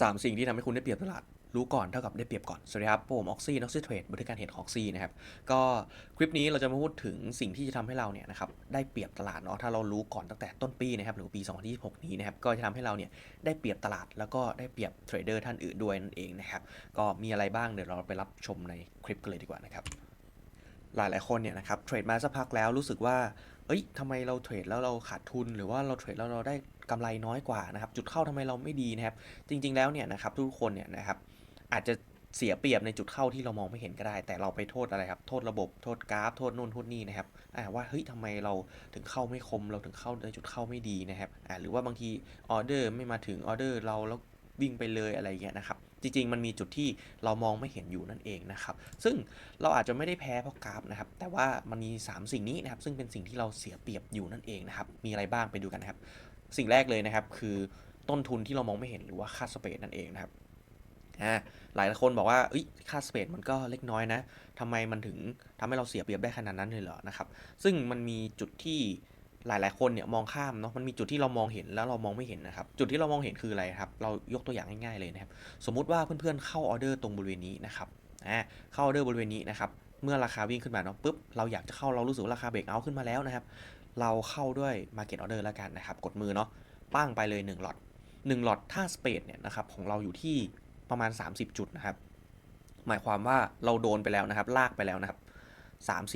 3 สิ่งที่ทำให้คุณได้เปรียบตลาด รู้ก่อนเท่ากับได้เปรียบก่อน สวัสดีครับ ผมออกซี่นักซื้อเทรดบริการเห็นอออกซี่นะครับ ก็คลิปนี้เราจะมาพูดถึงสิ่งที่จะทำให้เราเนี่ยนะครับได้เปรียบตลาดเนาะ ถ้าเรารู้ก่อนตั้งแต่ต้นปีนะครับหรือปี 2026 นี้นะครับ ก็จะทำให้เราเนี่ยได้เปรียบตลาดแล้วก็ได้เปรียบเทรดเดอร์ท่านอื่นด้วยนั่นเองนะครับ ก็มีอะไรบ้างเดี๋ยวเราไปรับชมในคลิปกันเลยดีกว่านะครับ หลายๆคนเนี่ยนะครับเทรดมาสักพักแล้วรู้สึกว่าเอ้ยทำไมเราเทรดแล้วเราขาดทุน หรือว่าเราเทรดแล้วเราได้ กำไรน้อยกว่านะครับ จุดเข้าทำไมเราไม่ดีนะครับ จริง ๆแล้วเนี่ยนะครับทุกคนเนี่ยนะครับอาจจะเสียเปรียบในจุดเข้าที่เรามองไม่เห็นก็ได้ แต่เราไปโทษอะไรครับ โทษระบบ โทษกราฟ โทษนู่นโทษนี่นะครับว่าเฮ้ยทำไมเราถึงเข้าไม่คม เราถึงเข้าในจุดเข้าไม่ดีนะครับหรือว่าบางทีออเดอร์ไม่มาถึงออเดอร์เราแล้ววิ่งไปเลยอะไรอย่างเงี้ยนะครับจริงๆ มันมีจุดที่เรามองไม่เห็นอยู่นั่นเองนะครับ ซึ่งเราอาจจะไม่ได้แพ้เพราะกราฟนะครับ แต่ว่ามันมี 3 สิ่งนี้นะครับ ซึ่งเป็นสิ่งที่เราเสียเปรียบอยู่นั่นเองนะครับ มีอะไรบ้างไปดูกันนะครับ สิ่งแรกเลยนะครับ คือต้นทุนที่เรามองไม่เห็นหรือว่าค่าสเปซนั่นเองนะครับอ่าหลายคนบอกว่าค่าสเปซมันก็เล็กน้อยนะทำไมมันถึงทำให้เราเสียเปรียบได้ขนาดนั้นเลยเหรอนะครับ ซึ่งมันมีจุดที่หลาย ๆ คนเนี่ยมองข้ามเนาะมันมีจุดที่เรามองเห็นแล้วเรามองไม่เห็นนะครับ จุดที่เรามองเห็นคืออะไรครับ เรายกตัวอย่างง่าย ๆ เลยนะครับ สมมุติว่าเพื่อนๆเข้าออเดอร์ตรงบริเวณนี้นะครับอ่าเข้าออเดอร์บริเวณนี้นะครับ เมื่อราคาวิ่งขึ้นมาเนาะปุ๊บเราอยากจะเข้าเรารู้สึกราคาเบรกเอาขึ้นมาแล้วนะครับ เราเข้าด้วย Market Order แล้วกันนะครับ กดมือเนาะปั้งไปเลย1ล็อต1ล็อตถ้าสเปดเนี่ยนะครับของเราอยู่ที่ประมาณ 30 จุดนะครับ หมายความว่าเราโดนไปแล้วนะครับ ลากไปแล้วนะครับ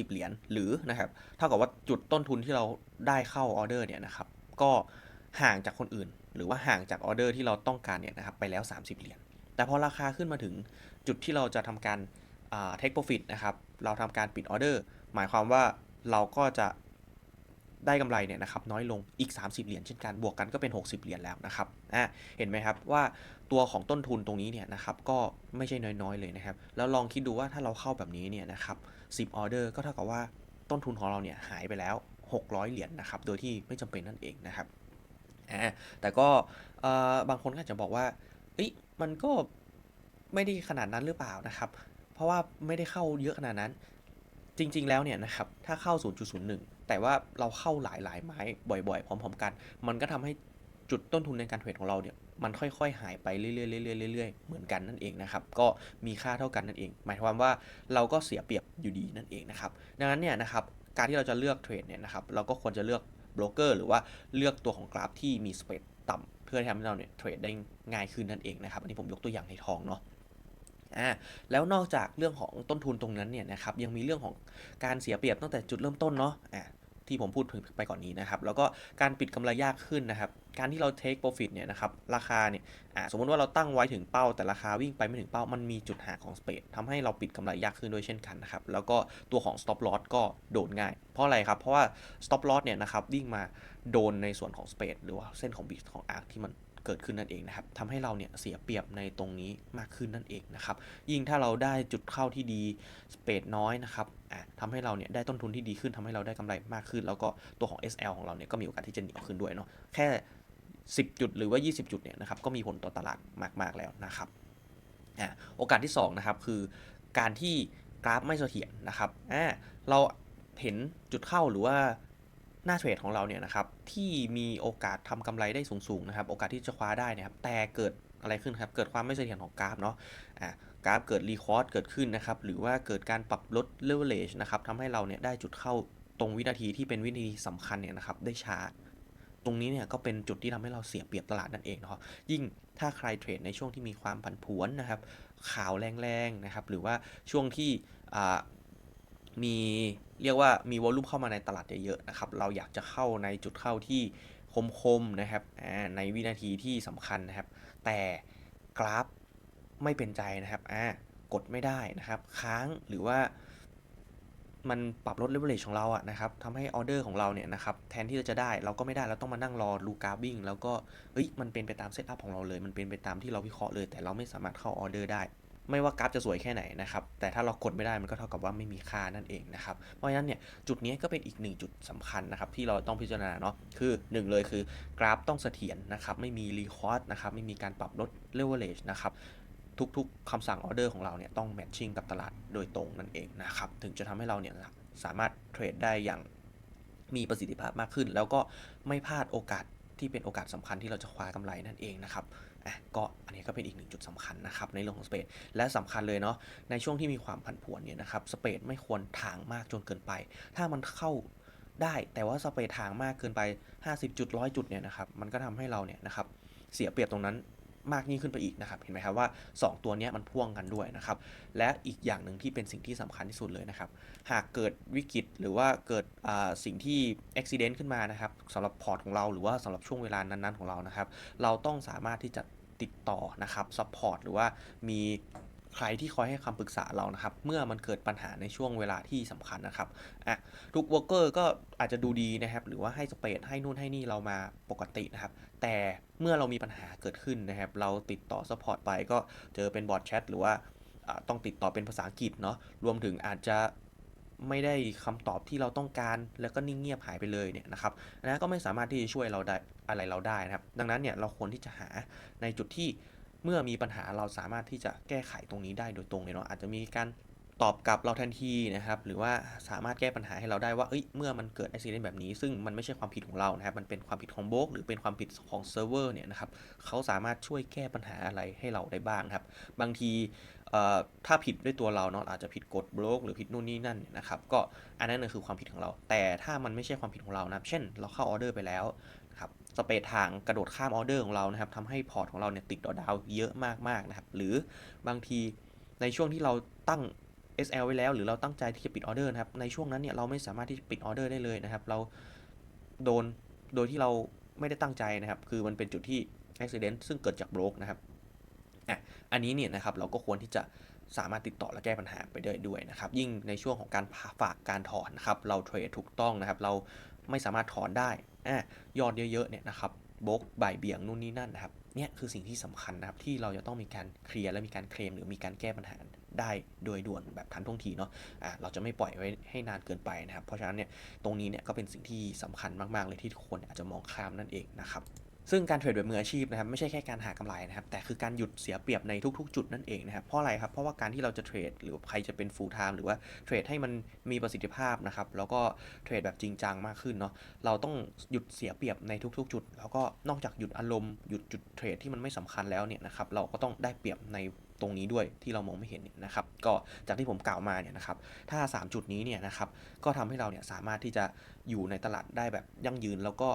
30 เหรียญหรือนะครับเท่ากับว่าจุดต้นทุนที่เราได้เข้าออเดอร์เนี่ยนะครับ ก็ห่างจากคนอื่น หรือว่าห่างจากออเดอร์ที่เราต้องการเนี่ยนะครับไปแล้ว 30 เหรียญแต่พอราคาขึ้นมาถึงจุดที่เราจะทำการเทคโปรฟิตนะครับ เราทำการปิดออเดอร์หมายความว่าเราก็จะ ได้กำไรเนี่ยนะครับน้อยลงอีก 30 เหรียญเช่นกันบวกกันก็เป็น 60 เหรียญแล้วนะครับอ่าเห็นไหมครับว่าตัวของต้นทุนตรงนี้เนี่ยนะครับก็ไม่ใช่น้อยๆเลยนะครับแล้วลองคิดดูว่าถ้าเราเข้าแบบนี้เนี่ยนะครับ10ออเดอร์ก็เท่ากับว่าต้นทุนของเราเนี่ยหายไปแล้ว 600 เหรียญนะครับโดยที่ไม่จำเป็นนั่นเองนะครับอ่าแต่ก็บางคนก็อาจจะบอกว่าเอ้ยมันก็ไม่ได้ขนาดนั้นหรือเปล่านะครับ เพราะว่าไม่ได้เข้าเยอะขนาดนั้นจริง ๆ แล้วเนี่ยนะครับถ้าเข้า 0.01 แต่ว่าเราเข้าหลาย ๆ ไม้บ่อยๆ พร้อม ๆ กัน มันก็ทำให้จุดต้นทุนในการเทรดของเราเนี่ยมันค่อยๆ หายไปเรื่อยๆเรื่อยๆเหมือนกันนั่นเองนะครับ ก็มีค่าเท่ากันนั่นเอง หมายความว่าเราก็เสียเปรียบอยู่ดีนั่นเองนะครับ ดังนั้นเนี่ยนะครับ การที่เราจะเลือกเทรดเนี่ยนะครับ เราก็ควรจะเลือกโบรกเกอร์หรือว่าเลือกตัวของกราฟที่มีสเปรดต่ำเพื่อทำให้เราเนี่ยเทรดได้ง่ายขึ้นนั่นเองนะครับ อันนี้ผมยกตัวอย่างในทองเนาะอ่าแล้วนอกจากเรื่องของต้นทุนตรงนั้นเนี่ยนะครับยังมีเรื่องของการเสียเปรียบตั้งแต่จุดเริ่มต้นเนาะอ่า ที่ผมพูดถึงไปก่อนนี้นะครับ แล้วก็การปิดกำไรยากขึ้นนะครับ การที่เรา take profit เนี่ยนะครับ ราคาเนี่ยสมมติว่าเราตั้งไว้ถึงเป้า แต่ราคาวิ่งไปไม่ถึงเป้า มันมีจุดหักของ spread ทำให้เราปิดกำไรยากขึ้นด้วยเช่นกันนะครับ แล้วก็ตัวของ stop loss ก็โดนง่าย เพราะอะไรครับ เพราะว่า stop loss เนี่ยนะครับวิ่งมาโดนในส่วนของ spread หรือว่าเส้นของ bit ของ arc ที่มัน เกิดขึ้นนั่นเองนะครับทำให้เราเนี่ยเสียเปรียบในตรงนี้มากขึ้นนั่นเองนะครับ ยิ่งถ้าเราได้จุดเข้าที่ดีสเปดน้อยนะครับอะทำให้เราเนี่ยได้ต้นทุนที่ดีขึ้นทำให้เราได้กำไรมากขึ้น แล้วก็ตัวของ SL ของเราเนี่ยก็มีโอกาสที่จะเหนียวขึ้นด้วยเนาะแค่ 10 จุดหรือว่า 20 จุดเนี่ยนะครับก็มีผลต่อตลาดมากๆแล้วนะครับอะโอกาสที่2นะครับคือการที่กราฟไม่เสถียรนะครับอ่าเราเห็นจุดเข้าหรือว่า หน้าเทรดของเราเนี่ยนะครับที่มีโอกาสทำกำไรได้สูงๆนะครับโอกาสที่จะคว้าได้นะครับแต่เกิดอะไรขึ้นครับเกิดความไม่เสถียรของกราฟเนาะอ่ากราฟเกิดรีคอร์ดเกิดขึ้นนะครับหรือว่าเกิดการปรับลดเลเวลเลชนะครับทำให้เราเนี่ยได้จุดเข้าตรงวินาทีที่เป็นวินาทีสำคัญเนี่ยนะครับได้ช้าตรงนี้เนี่ยก็เป็นจุดที่ทำให้เราเสียเปรียบตลาดนั่นเองเนาะยิ่งถ้าใครเทรดในช่วงที่มีความผันผวนนะครับข่าวแรงๆนะครับหรือว่าช่วงที่ มีเรียกว่ามีวอลลุ่มเข้ามาในตลาดเยอะๆนะครับ เราอยากจะเข้าในจุดเข้าที่คมๆนะครับในวินาทีที่สำคัญนะครับ แต่กราฟไม่เป็นใจนะครับกดไม่ได้นะครับ ค้างหรือว่ามันปรับลดเลเวลเลชของเราอะนะครับทำให้ออเดอร์ของเราเนี่ยนะครับแทนที่จะได้เราก็ไม่ได้เราต้องมานั่งรอรูกราฟวิ่งแล้วก็เอ้ยมันเป็นไปตามเซตอัพของเราเลย มันเป็นไปตามที่เราวิเคราะห์เลย แต่เราไม่สามารถเข้าออเดอร์ได้ ไม่ว่ากราฟจะสวยแค่ไหนนะครับ แต่ถ้าเรากดไม่ได้มันก็เท่ากับว่าไม่มีค่านั่นเองนะครับ เพราะฉะนั้นเนี่ยจุดนี้ก็เป็นอีกหนึ่งจุดสำคัญนะครับที่เราต้องพิจารณาเนาะคือ 1 เลยคือกราฟต้องเสถียรนะครับไม่มีรีคอร์ดนะครับไม่มีการปรับลดเลเวลเลชนะครับทุกๆคำสั่งออเดอร์ของเราเนี่ยต้องแมทชิ่งกับตลาดโดยตรงนั่นเองนะครับถึงจะทำให้เราเนี่ยสามารถเทรดได้อย่างมีประสิทธิภาพมากขึ้น แล้วก็ไม่พลาดโอกาสที่เป็นโอกาสสำคัญที่เราจะคว้ากำไรนั่นเองนะครับ อะก็อันนี้ก็เป็นอีกหนึ่งจุดสำคัญนะครับในเรื่องของสเปดและสำคัญเลยเนาะในช่วงที่มีความผันผวนเนี่ยนะครับสเปดไม่ควรทางมากจนเกินไป ถ้ามันเข้าได้แต่ว่าสเปดทางมากเกินไป 50จุดร้อยจุดเนี่ยนะครับมันก็ทำให้เราเนี่ยนะครับเสียเปรียบตรงนั้น มากยิ่งขึ้นไปอีกนะครับ เห็นไหมครับว่า 2 ตัวนี้มันพ่วงกันด้วยนะครับ และอีกอย่างหนึ่งที่เป็นสิ่งที่สำคัญที่สุดเลยนะครับ หากเกิดวิกฤตหรือว่าเกิดสิ่งที่อุบิเหตุขึ้นมานะครับสำหรับพอร์ตของเราหรือว่าสำหรับช่วงเวลานั้นๆของเรานะครับ เราต้องสามารถที่จะติดต่อนะครับซัพพอร์ตหรือว่ามี ใครที่คอยให้คำปรึกษาเรานะครับ เมื่อมันเกิดปัญหาในช่วงเวลาที่สำคัญนะครับอะทุกวอร์เกอร์ก็อาจจะดูดีนะครับ หรือว่าให้สเปซให้นู่นให้นี่เรามาปกตินะครับ แต่เมื่อเรามีปัญหาเกิดขึ้นนะครับ เราติดต่อซัพพอร์ตไปก็เจอเป็นบอทแชทหรือว่าต้องติดต่อเป็นภาษาอังกฤษเนาะรวมถึงอาจจะไม่ได้คำตอบที่เราต้องการแล้วก็นิ่งเงียบหายไปเลยเนี่ยนะครับนะก็ไม่สามารถที่จะช่วยเราได้อะไรเราได้นะครับ ดังนั้นเนี่ยเราควรที่จะหาในจุดที่ เมื่อมีปัญหาเราสามารถที่จะแก้ไขตรงนี้ได้โดยตรงเลยเนาะอาจจะมีการตอบกลับเราทันทีนะครับ หรือว่าสามารถแก้ปัญหาให้เราได้ว่าเอ้ยเมื่อมันเกิดอุบิเหตุแบบนี้ ซึ่งมันไม่ใช่ความผิดของเรานะครับ มันเป็นความผิดของโบกหรือเป็นความผิดของเซิร์ฟเวอร์เนี่ยนะครับเขาสามารถช่วยแก้ปัญหาอะไรให้เราได้บ้างครับ บางทีถ้าผิดด้วยตัวเราเนาะอาจจะผิดกฎบล็อกหรือผิดนู่นนี่นั่นนะครับ ก็อันนั้นนะคือความผิดของเรา แต่ถ้ามันไม่ใช่ความผิดของเรานะเช่น เราเข้าออเดอร์ไปแล้ว นะครับสเปซทางกระโดดข้ามออเดอร์ของเรานะครับทำให้พอร์ตของเราเนี่ยติดต่อดาวเยอะมากๆนะครับหรือบางทีในช่วงที่เราตั้ง SL ไว้แล้วหรือเราตั้งใจที่จะปิดออเดอร์นะครับในช่วงนั้นเนี่ยเราไม่สามารถที่จะปิดออเดอร์ได้เลยนะครับ เราโดนโดยที่เราไม่ได้ตั้งใจนะครับ คือมันเป็นจุดที่ accident ซึ่งเกิดจากบล็อกนะครับอะอันนี้เนี่ยนะครับเราก็ควรที่จะสามารถติดต่อและแก้ปัญหาไปได้ด้วยนะครับ ยิ่งในช่วงของการฝากการถอนนะครับ เราเทรดถูกต้องนะครับ เรา ไม่สามารถถอนได้อ่ายอดเยอะๆเนี่ยนะครับบล็อกบ่ายเบี่ยงนู่นนี่นั่นนะครับเนี่ยคือสิ่งที่สำคัญนะครับที่เราจะต้องมีการเคลียร์และมีการเคลมหรือมีการแก้ปัญหาได้โดยด่วนแบบทันท่วงทีเนาะอะเราจะไม่ปล่อยไว้ให้นานเกินไปนะครับ เพราะฉะนั้นเนี่ยตรงนี้เนี่ยก็เป็นสิ่งที่สำคัญมากๆเลยที่ทุกคนอาจจะมองข้ามนั่นเองนะครับ ซึ่งการเทรดแบบมืออาชีพนะครับไม่ใช่แค่การหากำไรนะครับแต่คือการหยุดเสียเปรียบในทุกๆ จุดนั่นเองนะครับเพราะอะไรครับเพราะว่าการที่เราจะเทรดหรือใครจะเป็น full time หรือว่าเทรดให้มันมีประสิทธิภาพนะครับแล้วก็เทรดแบบจริงจังมากขึ้นเนาะเราต้องหยุดเสียเปรียบในทุกๆ จุด แล้วก็นอกจากหยุดอารมณ์หยุดจุดเทรดที่มันไม่สำคัญแล้วเนี่ยนะครับเราก็ต้องได้เปรียบในตรงนี้ด้วยที่เรามองไม่เห็นนะครับก็จากที่ผมกล่าวมาเนี่ยนะครับถ้า 3 จุดนี้เนี่ยนะครับก็ทำให้เราเนี่ยสามารถที่จะอยู่ในตลาดได้แบบยั่งยืนแล้วก็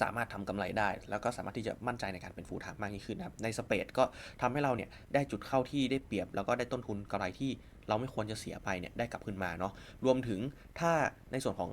สามารถทำกำไรได้ แล้วก็สามารถที่จะมั่นใจในการเป็นฟูลไทม์มากยิ่งขึ้นนะครับในสเปดก็ทำให้เราเนี่ยได้จุดเข้าที่ได้เปรียบ แล้วก็ได้ต้นทุนกำไรที่เราไม่ควรจะเสียไปเนี่ยได้กลับคืนมาเนาะรวมถึงถ้าในส่วนของ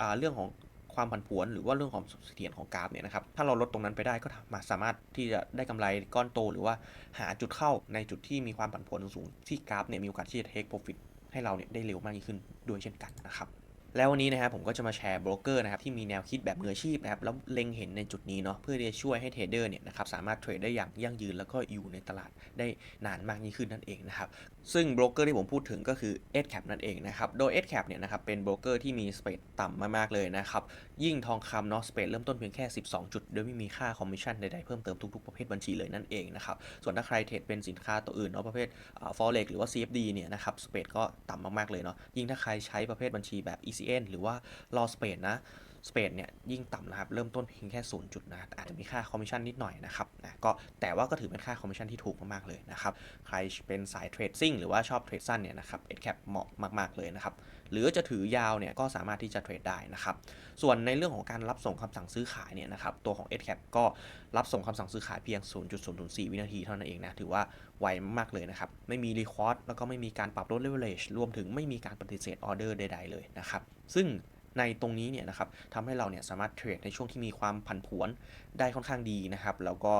อเรื่องของความผันผวนหรือว่าเรื่องของเสถียรของกราฟเนี่ยนะครับถ้าเราลดตรงนั้นไปได้ก็มาสามารถที่จะได้กำไรก้อนโต หรือว่าหาจุดเข้าในจุดที่มีความผันผวนสูงที่กราฟเนี่ยมีโอกาสที่จะเทคโปรฟิตให้เราเนี่ยได้เร็วมากยิ่งขึ้นด้วยเช่นกันนะครับ แล้ววันนี้นะครับผมก็จะมาแชร์โบรกเกอร์นะครับที่มีแนวคิดแบบมืออาชีพนะครับแล้วเล็งเห็นในจุดนี้เนาะเพื่อที่จะช่วยให้เทรดเดอร์เนี่ยนะครับสามารถเทรดได้อย่างยั่งยืนแล้วก็อยู่ในตลาดได้นานมากยิ่งขึ้นนั่นเองนะครับ ซึ่งโบรกเกอร์ที่ผมพูดถึงก็คือ e d c a p นั่นเองนะครับ โดย e d c a p เนี่ยนะครับเป็นโบรกเกอร์ที่มีสเปดต่ำมากๆเลยนะครับ ยิ่งทองคำเนาะสเปดเริ่มต้นเพียงแค่ 12 จุด โดยไม่มีค่าคอมมิชชั่นใดๆ เพิ่มเติมทุกๆ ประเภทบัญชีเลยนั่นเองนะครับ ส่วนถ้าใครเทรดเป็นสินค้าตัวอื่นเนาะประเภทฟอเร็กหรือว่า CFD เนี่ยนะครับสเปดก็ต่ำมากๆเลยเนาะยิ่งถ้าใครใช้ประเภทบัญชีแบบ ECN หรือว่ารอสเปดนะ สเปดเนี่ยยิ่งต่ำนะครับ เริ่มต้นเพียงแค่0จุดนะอาจจะมีค่าคอมมิชชั่นนิดหน่อยนะครับนะก็แต่ว่าก็ถือเป็นค่าคอมมิชชั่นที่ถูกมากๆเลยนะครับ ใครเป็นสายเทรดซิ่งหรือว่าชอบเทรดสั้นเนี่ยนะครับ EdCap เหมาะมากๆเลยนะครับหรือจะถือยาวเนี่ยก็สามารถที่จะเทรดได้นะครับ ส่วนในเรื่องของการรับส่งคำสั่งซื้อขายเนี่ยนะครับตัวของ EdCap ก็รับส่งคำสั่งซื้อขายเพียง 0.004 วินาทีเท่านั้นเองนะ ถือว่าไวมากๆเลยนะครับ ไม่มีรีคอร์ดแล้วก็ไม่มีการปรับลด leverage รวมถึงไม่มีการปฏิเสธออเดอร์ใดๆเลยนะครับ ซึ่ง ในตรงนี้เนี่ยนะครับทำให้เราเนี่ยสามารถเทรดในช่วงที่มีความผันผวนได้ค่อนข้างดีนะครับ แล้วก็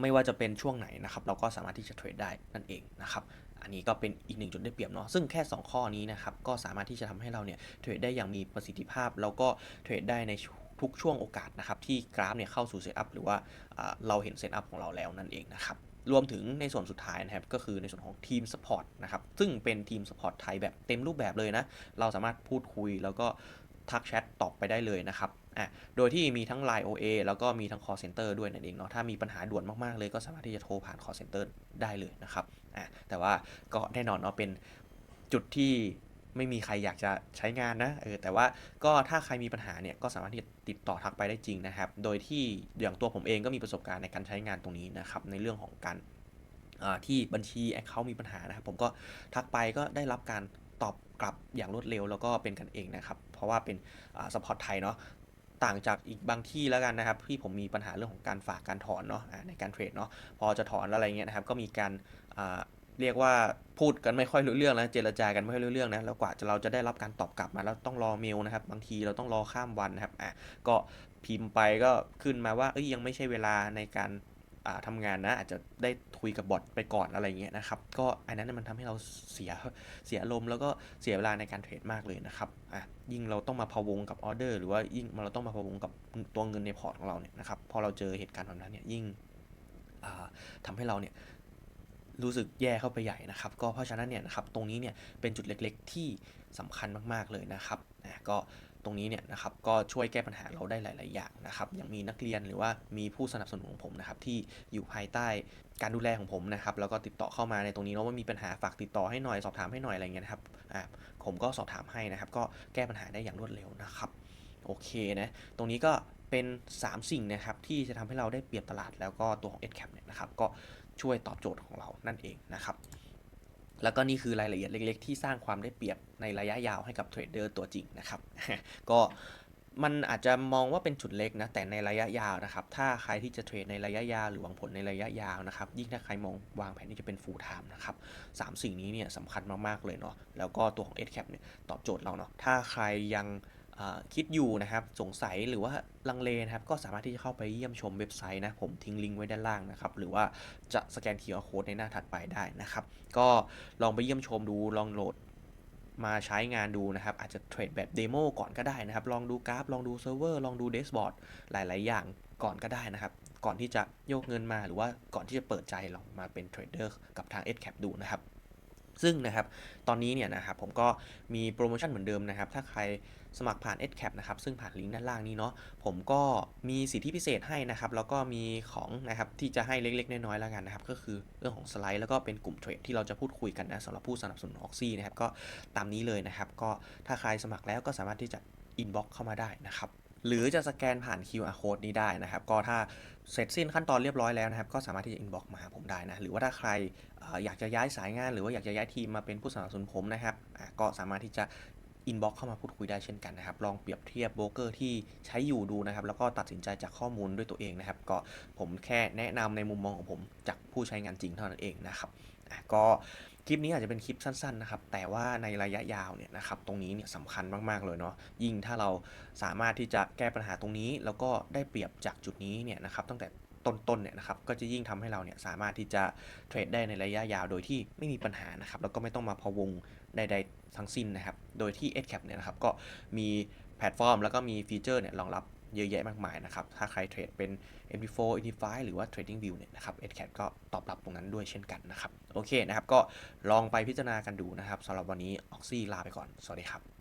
ไม่ว่าจะเป็นช่วงไหนนะครับ เราก็สามารถที่จะเทรดได้นั่นเองนะครับอันนี้ก็เป็นอีกหนึ่งจุดได้เปรียบเนาะซึ่งแค่ 2 ข้อนี้นะครับก็สามารถที่จะทำให้เราเนี่ยเทรดได้อย่างมีประสิทธิภาพ แล้วก็เทรดได้ในทุกช่วงโอกาสนะครับที่กราฟเนี่ยเข้าสู่เซตอัพหรือว่าเราเห็นเซตอัพของเราแล้วนั่นเองนะครับ รวมถึงในส่วนสุดท้ายนะครับก็คือในส่วนของทีมสปอร์ตนะครับซึ่งเป็นทีมสปอร์ตไทยแบบเต็มรูปแบบเลยนะ เราสามารถพูดคุยแล้วก็ทักแชทตอบไปได้เลยนะครับอะโดยที่มีทั้ง Line OA แล้วก็มีทั้ง call center ด้วยนั่นเองเนาะถ้ามีปัญหาด่วนมากๆเลยก็สามารถที่จะโทรผ่าน call center ได้เลยนะครับอะแต่ว่าก็แน่นอนเนาะเป็นจุดที่ ไม่มีใครอยากจะใช้งานนะเออแต่ว่าก็ถ้าใครมีปัญหาเนี่ยก็สามารถที่จะติดต่อทักไปได้จริงนะครับ โดยที่อย่างตัวผมเองก็มีประสบการณ์ในการใช้งานตรงนี้นะครับในเรื่องของการที่บัญชีแอคเคาท์มีปัญหานะครับ ผมก็ทักไปก็ได้รับการตอบกลับอย่างรวดเร็วแล้วก็เป็นกันเองนะครับ เพราะว่าเป็นสปอร์ตไทยเนาะต่างจากอีกบางที่แล้วกันนะครับที่ผมมีปัญหาเรื่องของการฝากการถอนเนาะในการเทรดเนาะพอจะถอนอะไรเงี้ยนะครับก็มีการ เรียกว่าพูดกันไม่ค่อยรู้เรื่องนะเจรจากันไม่ค่อยรู้เรื่องนะแล้วกว่าจะเราจะได้รับการตอบกลับมาแล้วต้องรอเมลนะครับ บางทีเราต้องรอข้ามวันนะครับอะก็พิมพ์ไปก็ขึ้นมาว่าเอ้ยยังไม่ใช่เวลาในการอ่าทำงานนะอาจจะได้คุยกับบอทไปก่อนอะไรเงี้ยนะครับ ก็อันนั้นมันทำให้เราเสียเสียอารมณ์แล้วก็เสียเวลาในการเทรดมากเลยนะครับอะยิ่งเราต้องมาพะวงกับออเดอร์หรือว่ายิ่งเราต้องมาพะวงกับตัวเงินในพอร์ตของเราเนี่ยนะครับพอเราเจอเหตุการณ์แบบนั้นเนี่ยยิ่งอ่าทำให้เราเนี่ย รู้สึกแย่เข้าไปใหญ่นะครับ ก็เพราะฉะนั้นเนี่ยนะครับตรงนี้เนี่ยเป็นจุดเล็กๆ ที่สำคัญมากๆเลยนะครับนะก็ตรงนี้เนี่ยนะครับก็ช่วยแก้ปัญหาเราได้หลาย ๆ อย่างนะครับอย่างมีนักเรียนหรือว่ามีผู้สนับสนุนของผมนะครับที่อยู่ภายใต้การดูแลของผมนะครับแล้วก็ติดต่อเข้ามาในตรงนี้เนาะว่ามีปัญหาฝากติดต่อให้หน่อยสอบถามให้หน่อยอะไรเงี้ยนะครับอ่าผมก็สอบถามให้นะครับ ก็แก้ปัญหาได้อย่างรวดเร็วนะครับโอเคนะตรงนี้ก็เป็น 3 สิ่งนะครับที่จะทำให้เราได้เปรียบตลาดแล้วก็ตัวของ EdCap เนี่ยนะครับก็ ช่วยตอบโจทย์ของเรานั่นเองนะครับแล้วก็นี่คือรายละเอียดเล็ก ๆ ที่สร้างความได้เปรียบในระยะยาวให้กับเทรดเดอร์ตัวจริงนะครับ ก็มันอาจจะมองว่าเป็นจุดเล็กนะแต่ในระยะยาวนะครับ ถ้าใครที่จะเทรดในระยะยาวหรือหวังผลในระยะยาวนะครับ ยิ่งถ้าใครมองวางแผนที่จะเป็น full time นะครับสามสิ่งนี้เนี่ยสำคัญมากๆเลยเนาะแล้วก็ตัวของ EdCap เนี่ยตอบโจทย์เราเนาะถ้าใครยัง คิดอยู่นะครับสงสัยหรือว่าลังเลนะครับก็สามารถที่จะเข้าไปเยี่ยมชมเว็บไซต์นะผมทิ้งลิงก์ไว้ด้านล่างนะครับหรือว่าจะสแกน QR Code ในหน้าถัดไปได้นะครับ ก็ลองไปเยี่ยมชมดูลองโหลดมาใช้งานดูนะครับ อาจจะเทรดแบบเดโมก่อนก็ได้นะครับ ลองดูกราฟ ลองดูเซิร์ฟเวอร์ลองดูเดสบอร์ดหลาย ๆ อย่างก่อนก็ได้นะครับ ก่อนที่จะโยกเงินมาหรือว่าก่อนที่จะเปิดใจลองมาเป็นเทรดเดอร์กับทาง EdCap ดูนะครับ ซึ่งนะครับตอนนี้เนี่ยนะครับผมก็มีโปรโมชั่นเหมือนเดิมนะครับ ถ้าใครสมัครผ่าน EdCap นะครับซึ่งผ่านลิงก์ด้านล่างนี้เนาะผมก็มีสิทธิพิเศษให้นะครับ แล้วก็มีของนะครับที่จะให้เล็กๆ น้อยๆแล้วกันนะครับ ก็คือเรื่องของสไลด์แล้วก็เป็นกลุ่มเทรดที่เราจะพูดคุยกันนะสำหรับผู้สนับสนุนออกซี่นะครับก็ตามนี้เลยนะครับ ก็ถ้าใครสมัครแล้วก็สามารถที่จะอินบ็อกเข้ามาได้นะครับ หรือจะสแกนผ่าน QR code นี้ได้นะครับ ก็ถ้าเสร็จสิ้นขั้นตอนเรียบร้อยแล้วนะครับ ก็สามารถที่จะ inbox มาหาผมได้นะ หรือว่าถ้าใครอยากจะย้ายสายงาน หรือว่าอยากจะย้ายทีมมาเป็นผู้สนับสนุนผมนะครับ ก็สามารถที่จะ inbox เข้ามาพูดคุยได้เช่นกันนะครับ ลองเปรียบเทียบโบรกเกอร์ที่ใช้อยู่ดูนะครับ แล้วก็ตัดสินใจจากข้อมูลด้วยตัวเองนะครับ ก็ผมแค่แนะนำในมุมมองของผมจากผู้ใช้งานจริงเท่านั้นเองนะครับ ก็ คลิปนี้อาจจะเป็นคลิปสั้นๆนะครับ แต่ว่าในระยะยาวเนี่ยนะครับตรงนี้เนี่ยสำคัญมากๆเลยเนาะยิ่งถ้าเราสามารถที่จะแก้ปัญหาตรงนี้ แล้วก็ได้เปรียบจากจุดนี้เนี่ยนะครับตั้งแต่ต้นๆเนี่ยนะครับก็จะยิ่งทำให้เราเนี่ยสามารถที่จะเทรดได้ในระยะยาวโดยที่ไม่มีปัญหานะครับแล้วก็ไม่ต้องมาพะวงใดๆทั้งสิ้นนะครับ โดยที่ EdCap เนี่ยนะครับก็มีแพลตฟอร์ม แล้วก็มีฟีเจอร์เนี่ยรองรับ เยอะแยะมากมายนะครับ ถ้าใครเทรดเป็น MT4 MT5 หรือว่า Trading View เนี่ยนะครับ e d c a t ก็ตอบรับตรงนั้นด้วยเช่นกันนะครับ โอเคนะครับ ก็ลองไปพิจารณากันดูนะครับสำหรับวันนี้ออกซี่ลาไปก่อน สวัสดีครับ